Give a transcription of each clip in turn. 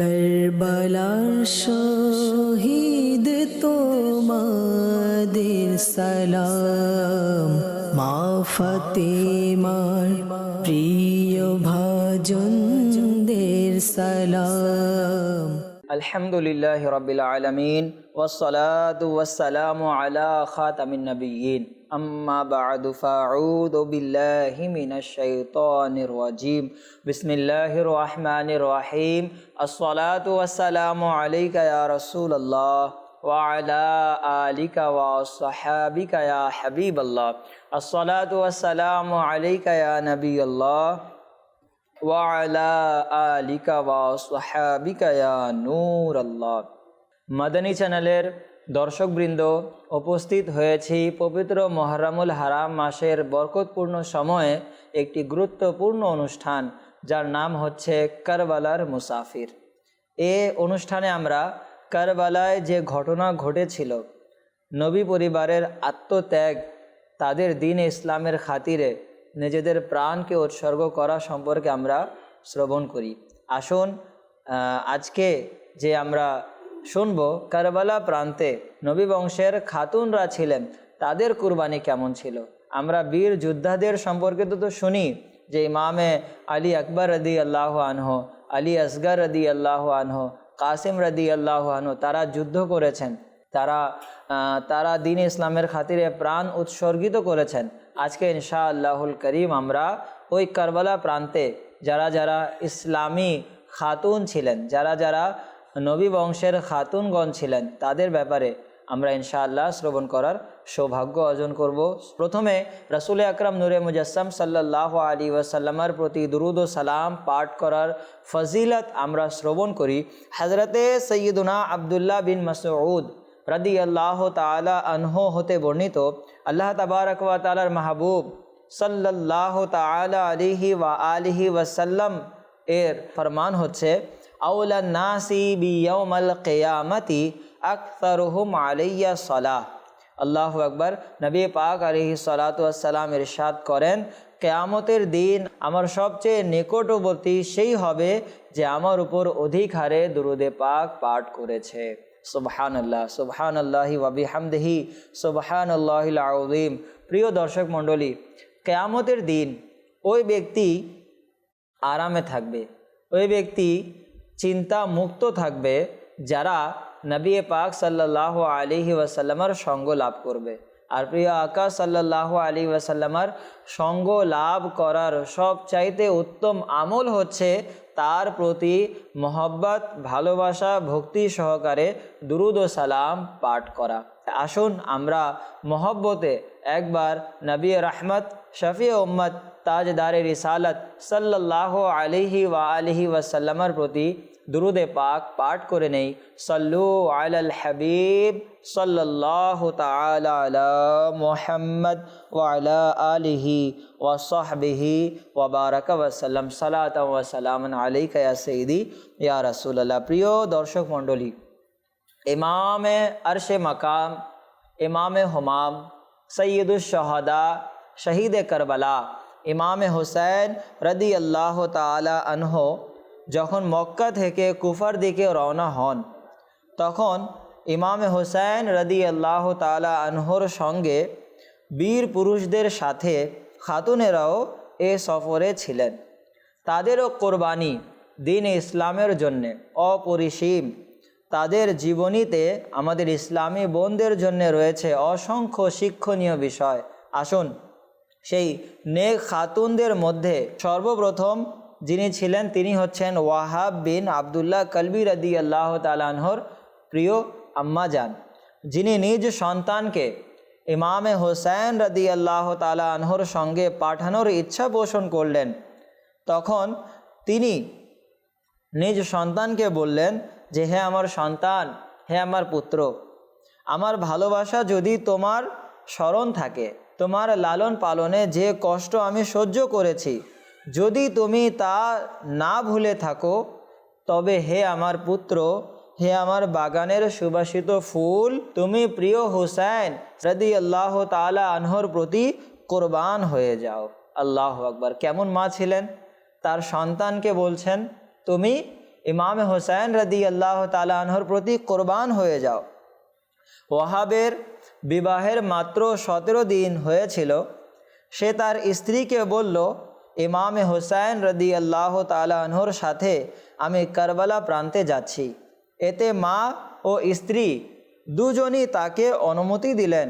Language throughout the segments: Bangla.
করবলার শহীদ তোমাদের সালাম। মা ফতেমার প্রিয় ভাজনদের সালাম। আলহামদুলিল্লাহ রবিল আলমিন। والصلاة والسلام على خاتم النبيين. أما بعد فأعوذ بالله من الشيطان الرجيم. بسم الله الرحمن الرحيم. الصلاة والسلام عليك يا رسول الله وعلى آلك وصحابك يا حبيب الله. الصلاة والسلام عليك يا نبي الله وعلى آلك وصحابك يا نور الله. মাদানী চ্যানেলের দর্শকবৃন্দ, উপস্থিত হয়েছি পবিত্র মহরমুল হারাম মাসের বরকতপূর্ণ সময়ে একটি গুরুত্বপূর্ণ অনুষ্ঠান, যার নাম হচ্ছে কারবালার মুসাফির। এ অনুষ্ঠানে আমরা কারবালায় যে ঘটনা ঘটেছিল, নবী পরিবারের আত্মত্যাগ, তাদের দিন ইসলামের খাতিরে নিজেদের প্রাণকে উৎসর্গ করা সম্পর্কে আমরা শ্রবণ করি। আসুন আজকে যে আমরা শুনব কারবালা প্রান্তে নবী বংশের খাতুনরা ছিলেন, তাদের কুরবানি কেমন ছিল? আমরা বীর যোদ্ধাদের সম্পর্কে তো শুনি যে ইমামে আলী আকবর রদি আল্লাহ আনহ, আলী আসগর রদি আল্লাহ আনহ, কাসিম রদি আল্লাহ আনহ, তারা যুদ্ধ করেছেন। তারা তারা দিন ইসলামের খাতিরে প্রাণ উৎসর্গিত করেছেন। আজকে ইনশা আল্লাহুল করিম আমরা ওই কারবালা প্রান্তে যারা যারা ইসলামী খাতুন ছিলেন, যারা যারা নবী বংশের খাতুনগণ ছিলেন, তাদের ব্যাপারে আমরা ইনশাআল্লাহ শ্রবণ করার সৌভাগ্য অর্জন করব। প্রথমে রসুল আকরাম নূরে মুজাসম সাল্লাহ আলী ওয়াসাল্লামার প্রতি দুরুদ ও সালাম পাঠ করার ফজিলত আমরা শ্রবণ করি। হজরতে সৈয়দুনা আবদুল্লাহ বিন মাসউদ রদি আল্লাহ তালা আনহ হতে বর্ণিত, আল্লাহ তাবারক ওয়া তালার মাহবুব সাল্লাহ তালা আলিহি ওয়া আলিহি ওয়াসাল্লাম এর ফরমান হচ্ছে আউলা নাসি বিয়ৌমাল কেয়ামতি আখতারুহুম আলাইয়া সলাহ। আল্লাহ আকবর, নবী পাক আলিহি সালাতাম ইরশাদ করেন, কেয়ামতের দিন আমার সবচেয়ে নিকটবর্তী সেই হবে যে আমার উপর অধিক হারে দুরুদে পাক পাঠ করেছে। সুবহান আল্লাহ সুবহান আল্লাহি ওয়াবি হামদেহি সুবহান আল্লাহিল আউদিম প্রিয় দর্শক মণ্ডলী, কেয়ামতের দিন ওই ব্যক্তি আরামে থাকবে, ওই ব্যক্তি চিন্তা মুক্ত থাকবে যারা নবী পাক সাল্লাহ আলিহি ওয়াসাল্লামার সঙ্গ লাভ করবে। আর প্রিয় আকা সাল্লাহ আলী ওয়াসাল্লামার সঙ্গ লাভ করার সব চাইতে উত্তম আমল হচ্ছে তার প্রতি মহব্বত, ভালোবাসা, ভক্তি সহকারে দুরুদ ও সালাম পাঠ করা। আসুন আমরা মহব্বতে একবার নবী রহমত, শফি উম্মত তাজদারে রিসালত সাল্লাহ আলিহি ওয়া আলিহি ওয়াসাল্লামার প্রতি দুরুদে পাক পাঠ করে নেই সল্লু আলাল হাবিব সাল্লাহ তালা আলা মোহাম্মদ ওয়ালা আলিহি ওয়াসহবিহি ওয়াবারক ওয়াসাল্লাম সালাত ওয়াসালাম আলাইকা ইয়া সঈদি ইয়া রাসূলুল্লাহ প্রিয় দর্শক মণ্ডলী ইমামে আরশে মাকাম ইমামে হুমাম সৈয়দুলশহদা শহীদ করবলা ইমামে হুসैन রদি আল্লাহ তালা আনহ যখন মক্কা থেকে কুফার দিকে রওনা হন, তখন ইমামে হুসैन রদি আল্লাহ তালা আনহর সঙ্গে বীর পুরুষদের সাথে খাতুনেরাও এ সফরে ছিলেন। তাদেরও কোরবানি দিন ইসলামের জন্যে অপরিসীম। তাদের জীবনীতে আমাদের ইসলামী বোনদের জন্য রয়েছে অসংখ্য শিক্ষণীয় বিষয়। আসুন, সেই নেক খাতুনদের মধ্যে সর্বপ্রথম যিনি ছিলেন তিনি হচ্ছেন ওয়াহাব বিন আবদুল্লাহ কলবি রদি আল্লাহ তালাহর প্রিয় আম্মা যান যিনি নিজ সন্তানকে ইমামে হোসেন রদি আল্লাহ তালা আনহর সঙ্গে পাঠানোর ইচ্ছা পোষণ করলেন। তখন তিনি নিজ সন্তানকে বললেন যে, হে আমার সন্তান, হে আমার পুত্র, আমার ভালোবাসা যদি তোমার স্মরণ থাকে, তোমার লালন পালনে যে কষ্ট আমি সহ্য করেছি যদি তুমি তা না ভুলে থাকো, তবে হে আমার পুত্র, হে আমার বাগানের সুবাসিত ফুল, তুমি প্রিয় হুসাইন রদি আল্লাহ তালা আনহর প্রতি কোরবান হয়ে যাও। আল্লাহ আকবার। কেমন মা ছিলেন? তার সন্তানকে বলছেন, তুমি ইমাম হোসেন রদি আল্লাহ তালাহর প্রতি কোরবান হয়ে যাও। ওয়াহাবের বিবাহের মাত্র সতেরো দিন হয়েছিল। সে তার স্ত্রীকে বলল ইমামে হোসেন রদি আল্লাহ তালাহর সাথে আমি কারবালা প্রান্তে যাচ্ছি। এতে মা ও স্ত্রী দুজনই তাকে অনুমতি দিলেন।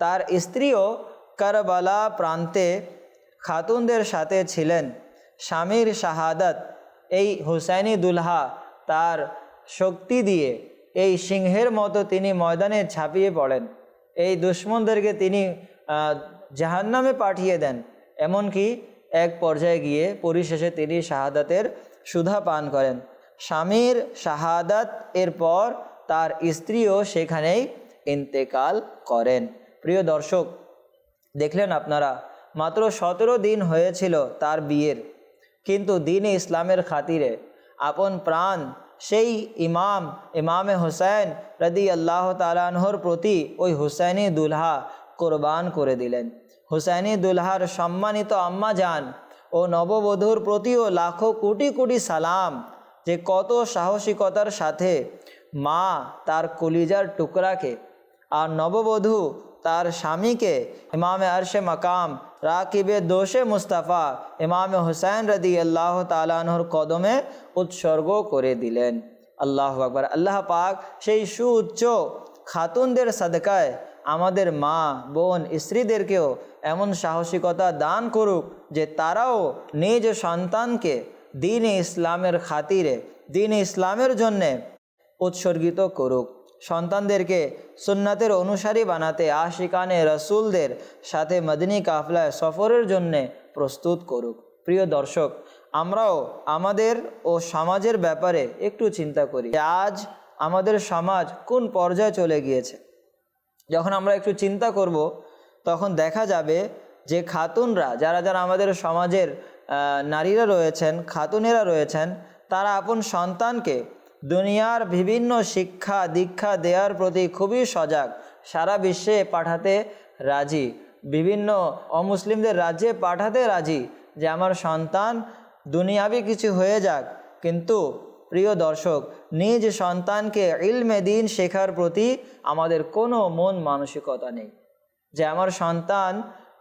তার স্ত্রীও কারবালা প্রান্তে খাতুনদের সাথে ছিলেন। স্বামীর শাহাদাত, এই হুসাইনি দুলহা তার শক্তি দিয়ে এই সিংহের মতো তিনি ময়দানে ঝাঁপিয়ে পড়েন। এই দুশ্মনদেরকে তিনি জাহান্নামে পাঠিয়ে দেন। এমনকি এক পর্যায়ে গিয়ে পরিশেষে তিনি শাহাদাতের সুধা পান করেন। স্বামীর শাহাদাত এর পর তার স্ত্রীও সেখানেই ইন্তেকাল করেন। প্রিয় দর্শক, দেখলেন আপনারা, মাত্র সতেরো দিন হয়েছিল তার বিয়ের। কিন্তু দিনে ইসলামের খাতিরে আপন প্রাণ সেই ইমাম, ইমামে হোসেন রদি আল্লাহ তালাহর প্রতি ওই হুসैनी দুলহা কোরবান করে দিলেন। হুসैनी দুলহার সম্মানিত আম্মা যান ও নববধূর প্রতিও লাখো কোটি কোটি সালাম যে কত সাহসিকতার সাথে মা তার কলিজার টুকরাকে আর নববধূ তার স্বামীকে ইমামে আরশে মাকাম রাকিবে দোষে মুস্তাফা ইমামে হুসাইন রদি আল্লাহ তালাহর কদমে উৎসর্গ করে দিলেন। আল্লাহ আকবর। আল্লাহ পাক সেই সুউচ্চ খাতুনদের সাদকায় আমাদের মা, বোন, স্ত্রীদেরকেও এমন সাহসিকতা দান করুক যে তারাও নিজ সন্তানকে দিন ইসলামের খাতিরে, দিন ইসলামের জন্যে উৎসর্গিত করুক। সন্তানদেরকে সুন্নাতের অনুসারী বানাতে আশিকানে রসুলদের সাথে মদিনী কাফলায় সফরের জন্যে প্রস্তুত করুক। প্রিয় দর্শক, আমরাও আমাদের ও সমাজের ব্যাপারে একটু চিন্তা করি আজ আমাদের সমাজ কোন পর্যায়ে চলে গিয়েছে? যখন আমরা একটু চিন্তা করব, তখন দেখা যাবে যে খাতুনরা, যারা যারা আমাদের সমাজের নারীরা রয়েছেন, খাতুনেরা রয়েছেন, তারা আপন সন্তানকে দুনিয়ার বিভিন্ন শিক্ষা, দীক্ষা দেওয়ার প্রতি খুবই সজাগ। সারা বিশ্বে পাঠাতে রাজি। বিভিন্ন অমুসলিমদের রাজ্যে পাঠাতে রাজি যে, আমার সন্তান দুনিয়াবি কিছু হয়ে যাক, কিন্তু প্রিয় দর্শক, নিজ সন্তানকে ইলমে দিন শেখার প্রতি আমাদের কোনো মন মানসিকতা নেই। যে আমার সন্তান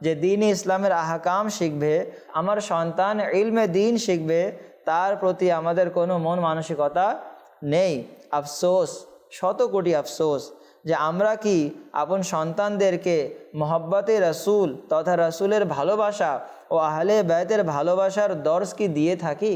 যে দিন ইসলামের আহকাম শিখবে, আমার সন্তান ইলমে দিন শিখবে, তার প্রতি আমাদের কোনো মন মানসিকতা নেই। আফসোস, শত কোটি আফসোস যে আমরা কি আপন সন্তানদেরকে মহব্বতে রসুল তথা রসুলের ভালোবাসা ও আহলে ব্যতের ভালোবাসার দর্শ কি দিয়ে থাকি?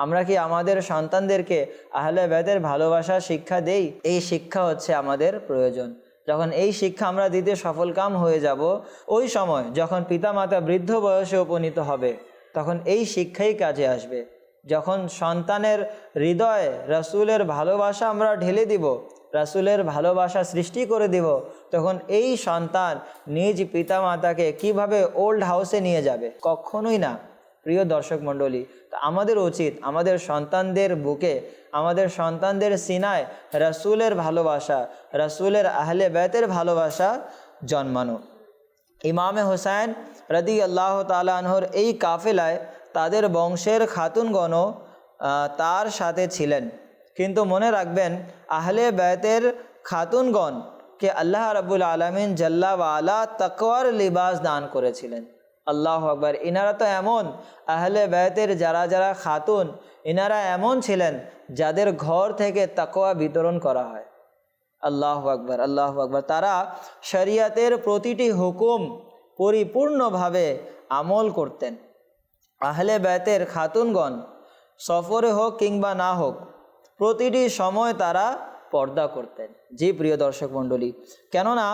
আমরা কি আমাদের সন্তানদেরকে আহলে ব্যতের ভালোবাসা শিক্ষা দেই? এই শিক্ষা হচ্ছে আমাদের প্রয়োজন। যখন এই শিক্ষা আমরা দিতে সফলকাম হয়ে যাব, ওই সময় যখন পিতামাতা বৃদ্ধ বয়সে উপনীত হবে, তখন এই শিক্ষাই কাজে আসবে। যখন সন্তানের হৃদয়ে রসুলের ভালোবাসা আমরা ঢেলে দিব, রাসুলের ভালোবাসা সৃষ্টি করে দিব, তখন এই সন্তান নিজ পিতামাতাকে কীভাবে ওল্ড হাউসে নিয়ে যাবে? কখনোই না। প্রিয় দর্শক মণ্ডলী, তা আমাদের উচিত, আমাদের সন্তানদের বুকে, আমাদের সন্তানদের সিনায় রাসুলের ভালোবাসা, রাসুলের আহলে ব্যতের ভালোবাসা জন্মানো। ইমামে হোসেন রদি আল্লাহ তালাহর এই কাফেলায় তাদের বংশের খাতুনগণও তার সাথে ছিলেন। কিন্তু মনে রাখবেন, আহলে ব্যতের খাতুনগণ কে আল্লাহ রাবুল আলমিন জাল্লা ওয়ালা তকওয়ার লিবাস দান করেছিলেন। আল্লাহ আকবর। ইনারা তো এমন আহলে ব্যতের যারা যারা খাতুন, ইনারা এমন ছিলেন যাদের ঘর থেকে তাকোয়া বিতরণ করা হয়। আল্লাহ আকবর আল্লাহ আকবর। তারা শরিয়াতের প্রতিটি হুকুম পরিপূর্ণভাবে আমল করতেন। আহলে ব্যতের খাতুনগণ সফরে হোক কিংবা না হোক, প্রতিটি সময় তারা পর্দা করতেন। জি প্রিয় দর্শক মণ্ডলী, কেননা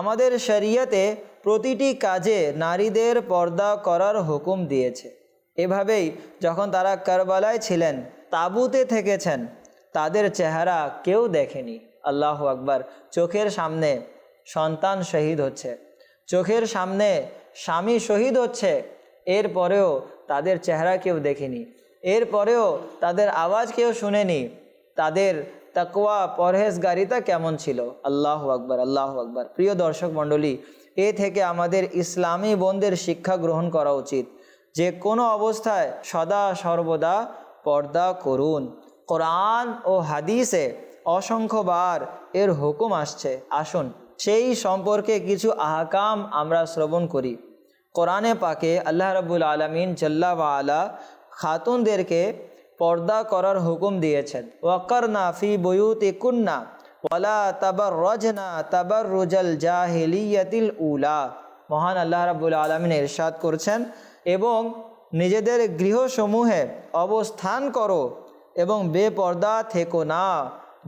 আমাদের শরিয়াতে প্রতিটি কাজে নারীদের পর্দা করার হুকুম দিয়েছে। এভাবেই যখন তারা কারবালায় ছিলেন, তাঁবুতে থেকেছেন, তাদের চেহারা কেউ দেখেনি। আল্লাহ আকবার, চোখের সামনে সন্তান শহীদ হচ্ছে, চোখের সামনে স্বামী শহীদ হচ্ছে, এরপরেও তাদের চেহারা কেউ দেখেনি, এরপরেও তাদের আওয়াজ কেউ শুনেনি, তাদের তাকওয়া পরহেজগারিতা কেমন ছিল? আল্লাহ আকবর আল্লাহ আকবর। প্রিয় দর্শক মণ্ডলী, এ থেকে আমাদের ইসলামী বোনদের শিক্ষা গ্রহণ করা উচিত। যে কোনো অবস্থায় সদা সর্বদা পর্দা করুন। কোরআন ও হাদিসে অসংখ্যবার এর হুকুম আসছে। আসুন, সেই সম্পর্কে কিছু আহকাম আমরা শ্রবণ করি। কোরআনে পাকে আল্লাহ রাবুল আলমিন জাল্লা ওয়ালা খাতুনদেরকে পর্দা করার হুকুম দিয়েছেন। ওয়াকার নাফি বয়ুতে কুন্না ওয়ালা তাবার রজনা তাবার রুজাল জাহিলিয়াতিল উলা। মহান আল্লাহ রাবুল আলমিন ইরশাদ করছেন, এবং নিজেদের গৃহসমূহে অবস্থান করো এবং বেপর্দা থেকো না,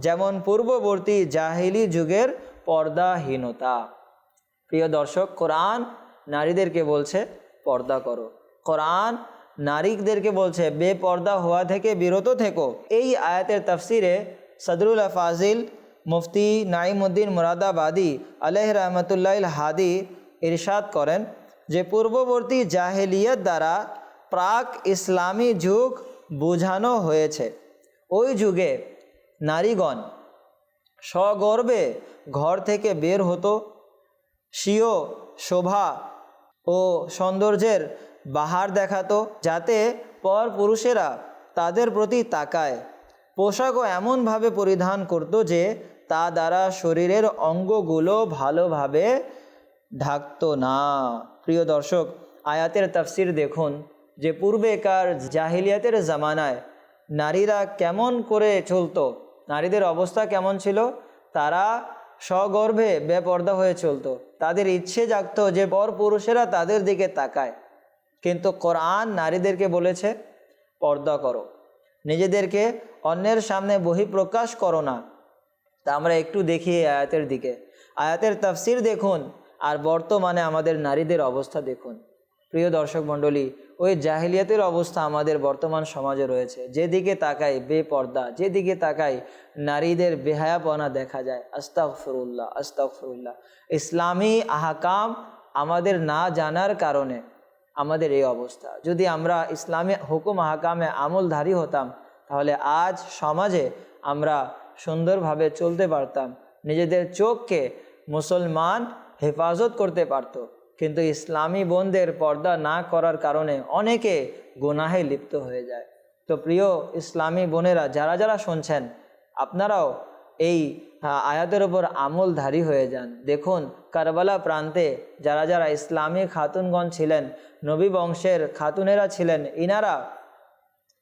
যেমন পূর্ববর্তী জাহিলি যুগের পর্দাহীনতা। প্রিয় দর্শক, কোরআন নারীদেরকে বলছে, পর্দা করো। কোরআন নারীদেরকে বলছে, বেপর্দা হওয়া থেকে বিরত থেকো। এই আয়াতের তফসিরে সদরুল ফাজিল মুফতি নাইমুদ্দিন মুরাদাবাদী আলহ রহমতুল্লাহ হাদি ইরশাদ করেন যে, পূর্ববর্তী জাহেলিয়ত দ্বারা প্রাক ইসলামী যুগ বোঝানো হয়েছে। ওই যুগে নারীগণ সগর্বে ঘর থেকে বের হতো। স্বীয় শোভা ও সৌন্দর্যের বাহার দেখাতো যাতে পর পুরুষেরা তাদের প্রতি তাকায়। পোশাকও এমনভাবে পরিধান করত যে তা দ্বারা শরীরের অঙ্গগুলো ভালোভাবে ঢাকতো না। প্রিয় দর্শক, আয়াতের তাফসির দেখুন যে পূর্বেকার জাহিলিয়াতের জামানায় নারীরা কেমন করে চলতো, নারীদের অবস্থা কেমন ছিল? তারা সগর্ভে বেপর্দা হয়ে চলতো। তাদের ইচ্ছে জাগত যে পর পুরুষেরা তাদের দিকে তাকায়। কিন্তু কোরআন নারীদেরকে বলেছে, পর্দা করো। নিজেদেরকে অন্যের সামনে বহিঃপ্রকাশ করো না। তা আমরা একটু দেখি আয়াতের দিকে। আয়াতের তাফসির দেখুন আর বর্তমানে আমাদের নারীদের অবস্থা দেখুন। প্রিয় দর্শক মণ্ডলী, ওই জাহিলিয়াতের অবস্থা আমাদের বর্তমান সমাজে রয়েছে। যেদিকে তাকাই বেপর্দা, যেদিকে তাকাই নারীদের বেহায়াপনা দেখা যায়। আস্তাক ফরুল্লাহ আস্তাক ফরুল্লাহ ইসলামী আহকাম আমাদের না জানার কারণে আমাদের এই অবস্থা। যদি আমরা ইসলামী হুকুম আহকামে আমলধারী হতাম, তাহলে আজ সমাজে আমরা সুন্দরভাবে চলতে পারতাম, নিজেদের চোখকে মুসলমান হেফাজত করতে পারতো। কিন্তু ইসলামী বোনদের পর্দা না করার কারণে অনেকে গুনাহে লিপ্ত হয়ে যায়। তো প্রিয় ইসলামী বোনেরা, যারা যারা শুনছেন, আপনারাও এই আয়াতের ওপর আমলধারী হয়ে যান। দেখুন, কারবালা প্রান্তে যারা যারা ইসলামী খাতুনগণ ছিলেন, নবী বংশের খাতুনেরা ছিলেন, ইনারা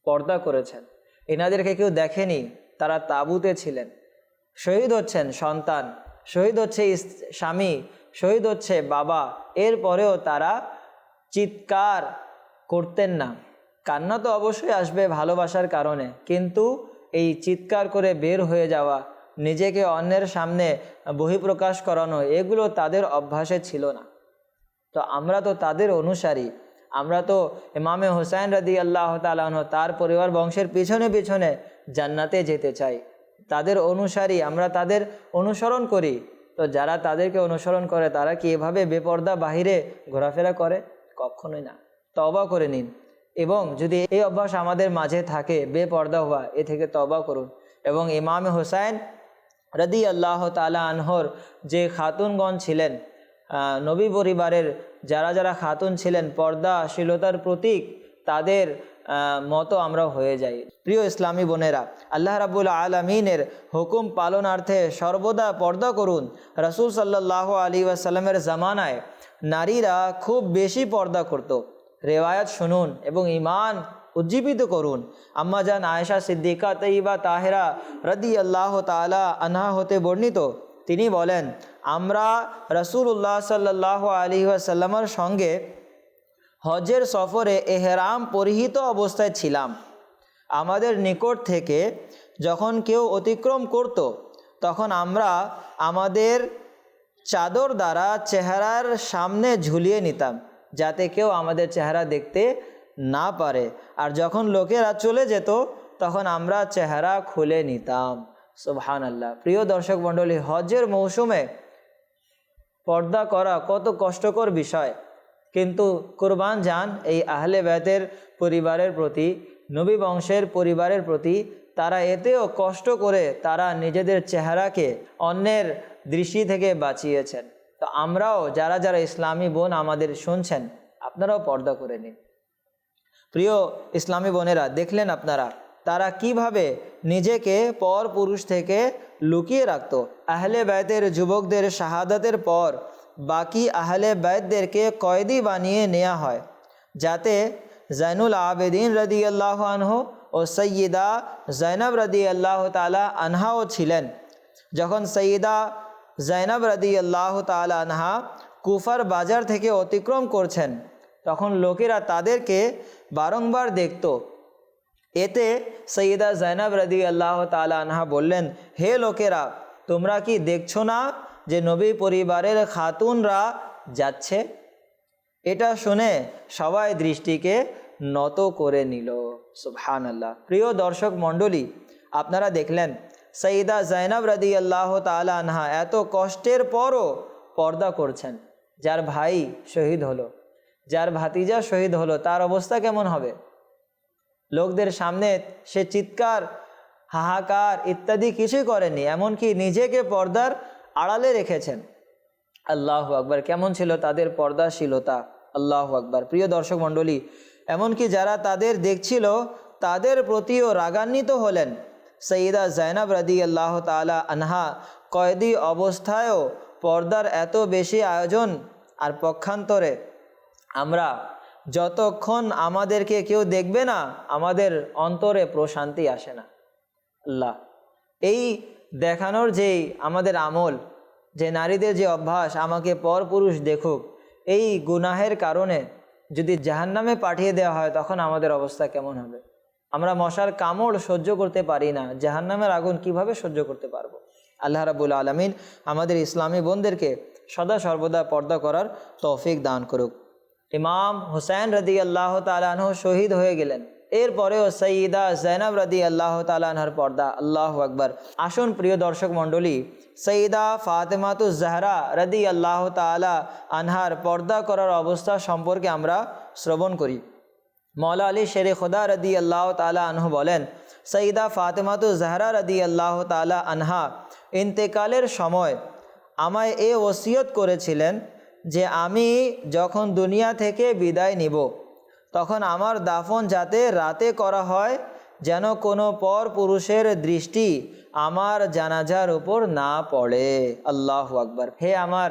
পর্দা করেছেন। এনাদেরকে কেউ দেখেনি, তারা তাঁবুতে ছিলেন। শহীদ হচ্ছেন সন্তান, শহীদ হচ্ছে স্বামী, শহীদ হচ্ছে বাবা, এরপরেও তারা চিৎকার করতেন না। কান্না তো অবশ্যই আসবে ভালোবাসার কারণে, কিন্তু এই চিৎকার করে বের হয়ে যাওয়া নিজেকে অন্যের সামনে বহিঃপ্রকাশ করানো, এগুলো তাদের অভ্যাসে ছিল না। তো আমরা তো তাদের অনুসারী। আমরা তো ইমামে হোসাইন রাদি আল্লাহ তালাহ তার পরিবার বংশের পিছনে পিছনে জান্নাতে যেতে চাই। তাদের অনুসারী, আমরা তাদের অনুসরণ করি। তো যারা তাদেরকে অনুসরণ করে, তারা কি এভাবে বেপর্দা বাহিরে ঘোরাফেরা করে? কখনোই না। তবা করে নিন। এবং যদি এই অভ্যাস আমাদের মাঝে থাকে, বেপর্দা হওয়া, এ থেকে তবা করুন। এবং ইমামে হোসাইন রদি আল্লাহ তালা আনহর যে খাতুনগণ ছিলেন নবী পরিবারের যারা যারা খাতুন ছিলেন, পর্দাশীলতার প্রতীক, তাদের মতো আমরা হয়ে যাই। প্রিয় ইসলামী বোনেরা, আল্লাহ রাবুল আলমিনের হুকুম পালনার্থে সর্বদা পর্দা করুন। রসুল সাল্লাহ আলী ওয়াসাল্লামের জামানায় নারীরা খুব বেশি পর্দা করত। রেওয়ায়ত শুনুন এবং ইমান উজ্জীবিত করুন। আম্মাজান আয়েশা, সিদ্দিকা তৈবা তাহেরা রদি আল্লাহ তালা আনহা হতে বর্ণিত। তিনি বলেন, আমরা রসুল্লাহ সাল্লাহ আলী আসাল্লামার সঙ্গে হজের সফরে এহরাম পরিহিত অবস্থায় ছিলাম। আমাদের নিকট থেকে যখন কেউ অতিক্রম করত, তখন আমরা আমাদের চাদর দ্বারা চেহারার সামনে ঝুলিয়ে নিতাম, যাতে কেউ আমাদের চেহারা দেখতে না পারে। আর যখন লোকেরা চলে যেত, তখন আমরা চেহারা খুলে নিতাম। সুবহান আল্লাহ প্রিয় দর্শক মণ্ডলী হজের মৌসুমে পর্দা করা কত কষ্টকর বিষয়। কিন্তু কোরবান যান এই আহলে ব্যাতের পরিবারের প্রতি, নবী বংশের পরিবারের প্রতি, তারা এতেও কষ্ট করে তারা নিজেদের চেহারাকে অন্যের দৃষ্টি থেকে বাঁচিয়েছেন। তো আমরাও যারা যারা ইসলামী বোন আমাদের শুনছেন, আপনারাও পর্দা করে নিন। প্রিয় ইসলামী বোনেরা, দেখলেন আপনারা, তারা কীভাবে নিজেকে পর পুরুষ থেকে লুকিয়ে রাখতো? আহলে ব্যয়তের যুবকদের শাহাদাতের পর বাকি আহলে ব্যয়তদেরকে কয়েদি বানিয়ে নেওয়া হয়, যাতে জৈনুল আবেদিন রদি আল্লাহ আনহ ও সৈয়দা জৈনব রদি আল্লাহ তালা আনহাও ছিলেন। যখন সৈয়দা জৈনব রদি আল্লাহ তালা আনহা কুফার বাজার থেকে অতিক্রম করছেন তখন লোকেরা তাদেরকে বারংবার দেখত। এতে সৈয়দা জৈনব রদি আল্লাহ তালা আনহা বললেন, হে লোকেরা, তোমরা কি দেখছ না যে নবী পরিবারের খাতুনরা যাচ্ছে? এটা শুনে সবাই দৃষ্টিকে নত করে নিল। সুবহান আল্লাহ প্রিয় দর্শক মণ্ডলী, আপনারা দেখলেন সঈদা জাইনাব রাদি আল্লাহ তালা আনহা এত কষ্টের পরও পর্দা করছেন, যার ভাই শহীদ হলো। যার ভাতিজা শহীদ হলো, তার অবস্থা কেমন হবে? লোকদের সামনে সে চিৎকার, হাহাকার ইত্যাদি কিছুই করেনি, এমনকি নিজেকে পর্দার আড়ালে রেখেছেন। আল্লাহ আকবার, কেমন ছিল তাদের পর্দাশীলতা? আল্লাহ আকবার। প্রিয় দর্শক মণ্ডলী, এমনকি যারা তাদের দেখছিল, তাদের প্রতিও রাগান্বিত হলেন। সঈদা জাইনাব রাদি আল্লাহ তালা আনহা কয়েদি অবস্থায়ও পর্দার এত বেশি আয়োজন আর পক্ষান্তরে আমরা যতক্ষণ আমাদেরকে কেউ দেখবে না, আমাদের অন্তরে প্রশান্তি আসে না। আল্লাহ। এই দেখানোর যেই আমাদের আমল, যে নারীদের যে অভ্যাস, আমাকে পর পুরুষ দেখুক, এই গুনাহের কারণে যদি জাহান্নামে পাঠিয়ে দেওয়া হয়, তখন আমাদের অবস্থা কেমন হবে? আমরা মশার কামড় সহ্য করতে পারি না, জাহান্নামের আগুন কীভাবে সহ্য করতে পারব? আল্লাহ রাবুল আলমিন আমাদের ইসলামী বোনদেরকে সদা সর্বদা পর্দা করার তৌফিক দান করুক। ইমাম হুসাইন রদি আল্লাহ তালাহ শহীদ হয়ে গেলেন। এরপরেও সঈদা জৈনব রদি আল্লাহ তালানহার পর্দা। আল্লাহ আকবর। আসুন প্রিয় দর্শক মণ্ডলী সঈদা ফাতেমাতু জাহরা রদি আল্লাহ তালা আনহার পর্দা করার অবস্থা সম্পর্কে আমরা শ্রবণ করি। মৌলা আলী শেরে খুদা রদি আল্লাহ তালা আনহু বলেন সঈদা ফাতেমাতু জাহরা রদি আল্লাহ তালা আনহা ইন্তেকালের সময় আমায় এ ওসিয়ত করেছিলেন যে আমি যখন দুনিয়া থেকে বিদায় নিব, তখন আমার দাফন যাতে রাতে করা হয়, যেন কোনো পর পুরুষের দৃষ্টি আমার জানাজার উপর না পড়ে। আল্লাহ আকবর। হে আমার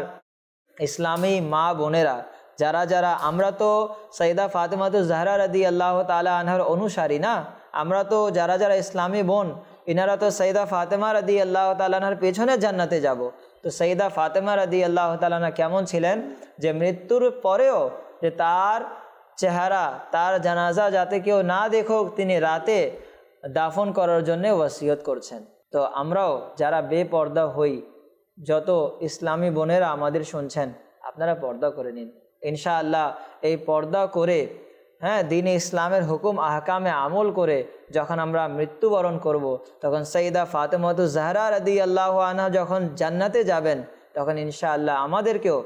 ইসলামী মা বোনেরা, যারা যারা আমরা তো সৈদা ফাতেমাতু জাহরা রদি আল্লাহ তালা আনহার অনুসারী না, আমরা তো যারা যারা ইসলামী বোন, ইনারা তো সৈদা ফাতেমা রদি আল্লাহ তালানহার পেছনে জান্নাতে যাব। তো সৈদা ফাতেমা রদি আল্লাহ তালানা কেমন ছিলেন? যে মৃত্যুর পরেও যে তার চেহারা, তার জানাজা যাতে কেউ না দেখুক, তিনি রাতে দাফন করার জন্যে ওয়াসিয়ত করছেন। তো আমরাও যারা বেপর্দা হই, যত ইসলামী বোনেরা আমাদের শুনছেন, আপনারা পর্দা করে নিন। ইনশাআল্লাহ এই পর্দা করে হ্যাঁ দিন ইসলামের হুকুম, আহকামে আমল করে যখন আমরা মৃত্যুবরণ করব। তখন সঈদা ফাতেমতু জাহরা রদি আল্লাহ আনা যখন জান্নাতে যাবেন, তখন ইনশাআল্লাহ আমাদেরকেও,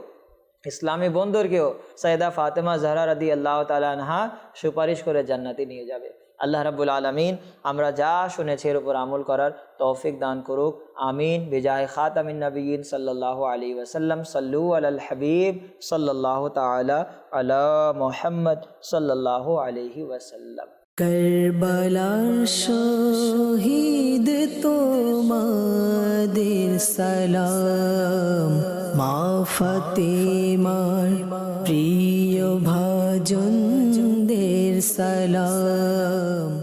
ইসলামী বন্ধুরকেও সৈয়দা ফাতেমা জাহরা রদি আল্লাহ তালা আনহা সুপারিশ করে জান্নাতে নিয়ে যাবে আল্লাহ রাবুল আলমিন, আমরা যা শুনেছি এর উপর আমল করার তৌফিক দান করুক। আমিন। বিজায় খাতামিন নবীন সাল্লাহ আলী ওসাল্লাম সাল্লু আল হাবিব সাল্লাহ তালা আলা মোহাম্মদ সাল্লাহ আলহি ওয়াসাল্লাম। কারবালার শহীদ তোমাদের সালাম। মা ফাতেমার প্রিয় ভাজনদের সালাম।